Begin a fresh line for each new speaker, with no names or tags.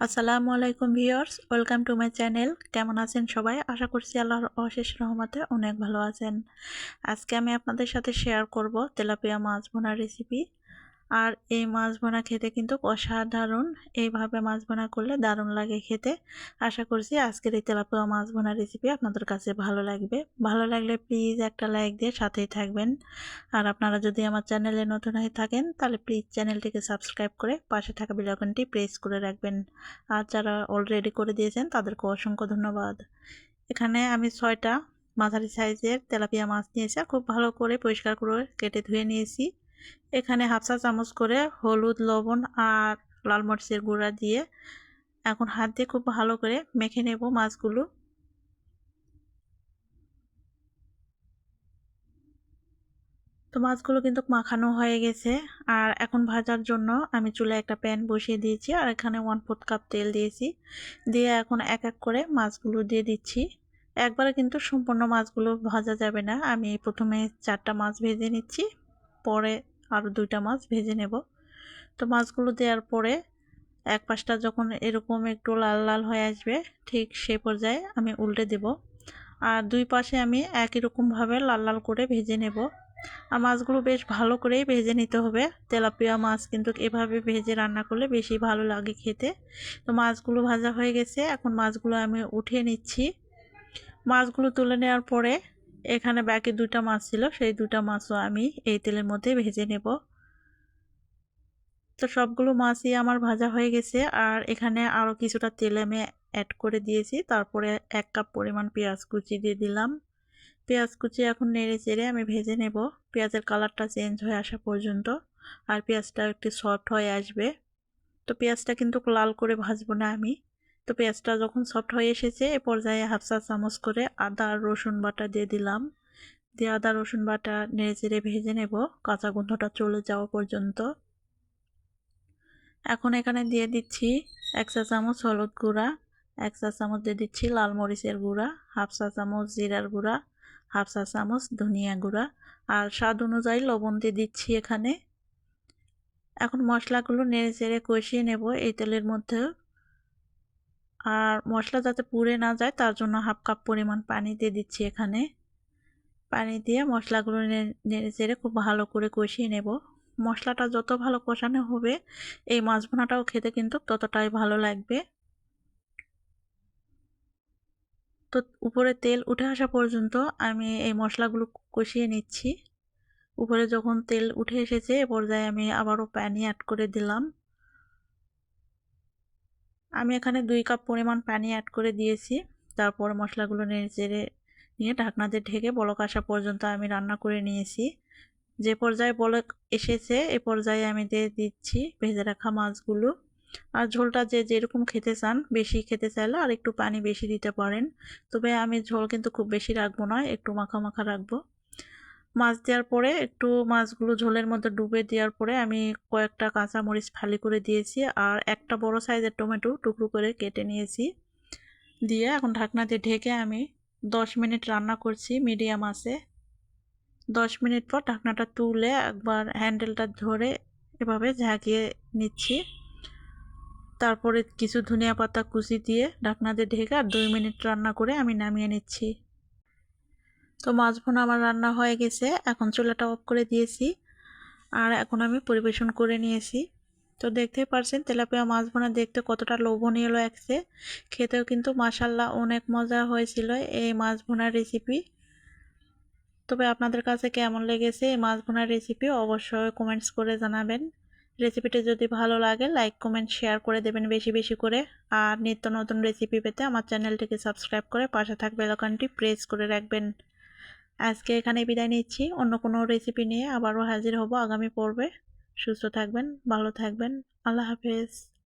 আসসালামু আলাইকুম viewers, welcome to my channel. কেমন আছেন সবাই? আশা করছি আল্লাহর অশেষ রহমতে অনেক ভালো আছেন। আজকে আমি আপনাদের সাথে শেয়ার করব তেলাপিয়া মাছ ভোনার রেসিপি আর এই মাছ ভোনা খেতে কিন্তু অসাধারণ। এইভাবে মাছ ভোনা করলে দারুণ লাগে খেতে। আশা করছি আজকের এই তেলাপিয়া মাছ ভোনার রেসিপি আপনাদের কাছে ভালো লাগবে। ভালো লাগলে প্লিজ একটা লাইক দিয়ে সাথেই থাকবেন। আর আপনারা যদি আমার চ্যানেলে নতুন হয়ে থাকেন, তাহলে প্লিজ চ্যানেলটিকে সাবস্ক্রাইব করে পাশে থাকা বেলাকনটি প্রেস করে রাখবেন। আর যারা অলরেডি করে দিয়েছেন তাদেরকে অসংখ্য ধন্যবাদ। এখানে আমি ছয়টা মাঝারি সাইজের তেলাপিয়া মাছ নিয়েছি। খুব ভালো করে পরিষ্কার করে কেটে ধুয়ে নিয়েছি। এখানে হাফ চা চামচ করে হলুদ, লবণ আর লাল মরিচের গুঁড়া দিয়ে এখন হাত দিয়ে খুব ভালো করে মেখে নেব মাছগুলো। তো মাছগুলো কিন্তু মাখানো হয়ে গেছে আর এখন ভাজার জন্য আমি চুলে একটা প্যান বসিয়ে দিয়েছি আর এখানে ওয়ান ফোর্থ কাপ তেল দিয়েছি। দিয়ে এখন এক এক করে মাছগুলো দিয়ে দিচ্ছি। একবারে কিন্তু সম্পূর্ণ মাছগুলো ভাজা যাবে না। আমি প্রথমে চারটা মাছ ভেজে নিচ্ছি, পরে আরও দুইটা মাছ ভেজে নেব। তো মাছগুলো দেওয়ার পরে এক পাশটা যখন এরকম একটু লাল লাল হয়ে আসবে, ঠিক সে পর্যায়ে আমি উল্টে দেব। আর দুই পাশে আমি একই রকমভাবে লাল লাল করে ভেজে নেব। আর মাছগুলো বেশ ভালো করেই ভেজে নিতে হবে। তেলাপিয়া মাছ কিন্তু এভাবে ভেজে রান্না করলে বেশি ভালো লাগে খেতে। তো মাছগুলো ভাজা হয়ে গেছে, এখন মাছগুলো আমি উঠিয়ে নিচ্ছি। মাছগুলো তুলে নেওয়ার পরে এখানে বাকি দুটা মাছ ছিল, সেই দুটা মাছও আমি এই তেলের মধ্যে ভেজে নেব। তো সবগুলো মাছই আমার ভাজা হয়ে গেছে, আর এখানে আরও কিছুটা তেল আমি অ্যাড করে দিয়েছি। তারপরে এক কাপ পরিমাণ পেঁয়াজ কুচি দিয়ে দিলাম। পেঁয়াজ কুচি এখন নেড়ে চেড়ে আমি ভেজে নেব। পেঁয়াজের কালারটা চেঞ্জ হয়ে আসা পর্যন্ত, আর পেঁয়াজটা একটু সফট হয়ে আসবে। তো পেঁয়াজটা কিন্তু লাল করে ভাজবো না আমি। তো পেঁয়াজটা যখন সফট হয়ে এসেছে, এ পর্যায়ে হাফ চা চামচ করে আদা আর রসুন বাটা দিয়ে দিলাম। দিয়ে আদা, রসুন বাটা নেড়ে চেড়ে ভেজে নেব। কাঁচা গন্ধটা চলে যাওয়া পর্যন্ত। এখন এখানে দিয়ে দিচ্ছি এক চা চামচ হলুদ গুঁড়া, এক চা চামচ দিয়ে দিচ্ছি লাল মরিচের গুঁড়া, হাফ চা চামচ জিরার গুঁড়া, হাফ চা চামচ ধনিয়া গুঁড়া। আর স্বাদ অনুযায়ী লবণ দিয়ে দিচ্ছি এখানে। এখন মশলাগুলো নেড়ে চেড়ে কষিয়ে নেব এই তেলের মধ্যে। আর মশলা যাতে পুড়ে না যায়, তার জন্য হাফ কাপ পরিমাণ পানি দিয়ে দিচ্ছি এখানে। পানি দিয়ে মশলাগুলো নেড়ে চেড়ে খুব ভালো করে কষিয়ে নেব। মশলাটা যত ভালো কষানো হবে, এই মাছ ভোনাটাও খেতে কিন্তু ততটাই ভালো লাগবে। তো উপরে তেল উঠে আসা পর্যন্ত আমি এই মশলাগুলো কষিয়ে নিচ্ছি। উপরে যখন তেল উঠে এসেছে, এ পর্যায়ে আমি আবারও পানি অ্যাড করে দিলাম। আমি এখানে দুই কাপ পরিমাণ পানি অ্যাড করে দিয়েছি। তারপর মশলাগুলো নেড়ে নিয়ে ঢাকনা দিয়ে ঢেকে বলক আসা পর্যন্ত আমি রান্না করে নিয়েছি। যে পর্যায়ে বলক এসেছে, এ পর্যায়ে আমি দিয়ে দিচ্ছি ভেজে রাখা মাছগুলো। আর ঝোলটা যে যেরকম খেতে চান, বেশি খেতে চাইলে আর একটু পানি বেশি দিতে পারেন। তবে আমি ঝোল কিন্তু খুব বেশি রাখব না, একটু মাখা মাখা রাখব। মাছ দেওয়ার পরে একটু মাছগুলো ঝোলের মধ্যে ডুবে দেওয়ার পরে আমি কয়েকটা কাঁচা মরিচ ফালি করে দিয়েছি আর একটা বড় সাইজের টমেটো টুকরো করে কেটে নিয়েছি। দিয়ে এখন ঢাকনা দিয়ে ঢেকে আমি দশ মিনিট রান্না করছি মিডিয়াম আছে। দশ মিনিট পর ঢাকনাটা তুলে একবার হ্যান্ডেলটা ধরে এভাবে ঝাঁকিয়ে নিচ্ছি। তারপরে কিছু ধনিয়া পাতা কুচি দিয়ে ঢাকনা দিয়ে ঢেকে আর দুই মিনিট রান্না করে আমি নামিয়ে নিচ্ছি। তো মাছ ভোনা আমার রান্না হয়ে গেছে। এখন চুলাটা অফ করে দিয়েছি। আর এখন আমি পরিবেশন করে নিয়েছি। তো দেখতেই পারছেন তেলাপিয়া মাছ ভোনা দেখতে কতটা লোভনীয় লাগছে। খেতেও কিন্তু মাসাল্লাহ অনেক মজা হয়েছিল এই মাছ ভোনার রেসিপি তবে আপনাদের কাছে কেমন লেগেছে এই মাছ ভোনার রেসিপি অবশ্যই কমেন্টস করে জানাবেন। রেসিপিটি যদি ভালো লাগে লাইক কমেন্ট শেয়ার করে দেবেন বেশি বেশি করে। আর নিত্য নতুন রেসিপি পেতে আমার চ্যানেলটিকে সাবস্ক্রাইব করে পাশে থাকবে এলাকানটি প্রেস করে রাখবেন। আজকে এখানে বিদায় নিচ্ছি। অন্য কোনো রেসিপি নিয়ে আবারও হাজির হব আগামী পর্বে। সুস্থ থাকবেন, ভালো থাকবেন। আল্লাহ হাফেজ।